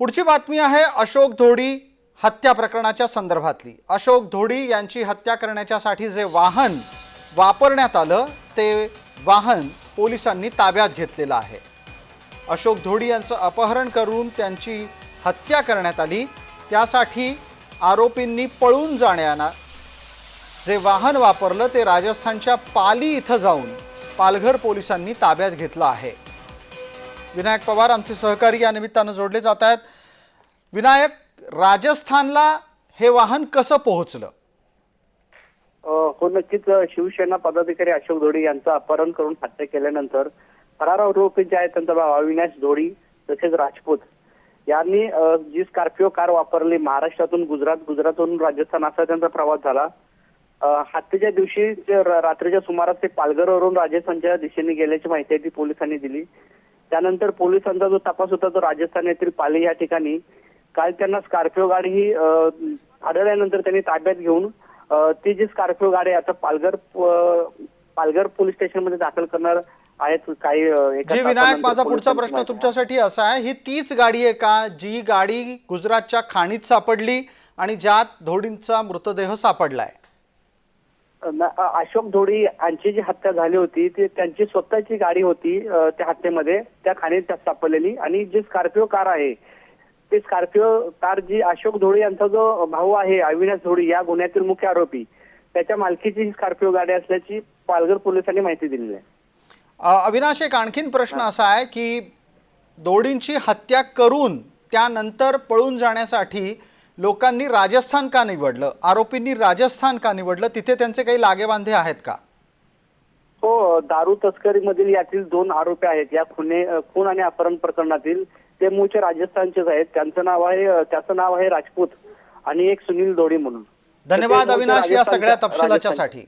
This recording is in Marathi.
पुढची बातमी आहे अशोक धोडी हत्या प्रकरणाच्या संदर्भातली. अशोक धोडी यांची हत्या करण्याच्यासाठी जे वाहन वापरण्यात आलं ते वाहन पोलिसांनी ताब्यात घेतलेलं आहे. अशोक धोडी यांचं अपहरण करून त्यांची हत्या करण्यात आली. त्यासाठी आरोपींनी पळून जाण्याना जे वाहन वापरलं ते राजस्थानच्या पाली इथं जाऊन पालघर पोलिसांनी ताब्यात घेतलं आहे. विनायक पवार आमचे सहकारी या निमित्तानं जोडले जात आहेत. विनायक राजस्थानला हे वाहन कसं पोहोचलं? हो नक्कीच शिवसेना पदाधिकारी अशोक धोडी यांचं अपहरण करून हत्या केल्यानंतर फरार आरोपी जे आहेत त्यांचा भाव अविनाश धोडी तसेच राजपूत यांनी जी स्कॉर्पिओ कार वापरली महाराष्ट्रातून गुजरात गुजरातहून राजस्थान असा त्यांचा प्रवास झाला. हत्येच्या दिवशी रात्रीच्या सुमारास ते पालघरवरून राजस्थानच्या दिशेने गेल्याची माहिती आहे ती पोलिसांनी दिली. त्यानंतर पोलिसांचा जो तपास होता तो राजस्थान येथील पाली या ठिकाणी काल त्यांना स्कॉर्पिओ गाडी ही आढळल्यानंतर त्यांनी ताब्यात घेऊन ती जी स्कॉर्पिओ गाडी आता पालघर पालघर पोलीस स्टेशनमध्ये दाखल करणार आहेत काही जी विनायक माझा पुढचा प्रश्न. तुमच्यासाठी असा आहे ही तीच गाडी आहे का जी गाडी गुजरातच्या खाणीत सापडली आणि ज्यात धोडींचा मृतदेह सापडलाय अशोक धोडी यांची जी हत्या झाली होती ती त्यांची स्वतःची गाडी होती त्या हत्येमध्ये. त्या खाणीत त्यात सापडलेली. आणि जी स्कॉर्पिओ कार आहे ती स्कॉर्पिओ कार जी अशोक धोडी यांचा जो भाऊ आहे अविनाश धोडी या गुन्ह्यातील मुख्य आरोपी त्याच्या मालकीची ही स्कॉर्पिओ गाडी असल्याची पालघर पोलिसांनी माहिती दिलेली आहे. अविनाश एक आणखीन प्रश्न असा आहे की दोडींची हत्या करून त्यानंतर पळून जाण्यासाठी लोकांनी राजस्थान का निवडलं? आरोपींनी राजस्थान का निवडलं? तिथे त्यांचे काही लागेबांधे आहेत का? हो दारू तस्करीमधील यातील दोन आरोपी आहेत. या खुने खून आणि अपहरण प्रकरणातील ते मूळचे राजस्थानचेच आहेत. त्यांचं नाव आहे त्याचं नाव आहे राजपूत आणि एक सुनील दोडी म्हणून. धन्यवाद अविनाश. या सगळ्या तपशिलाच्यासाठी.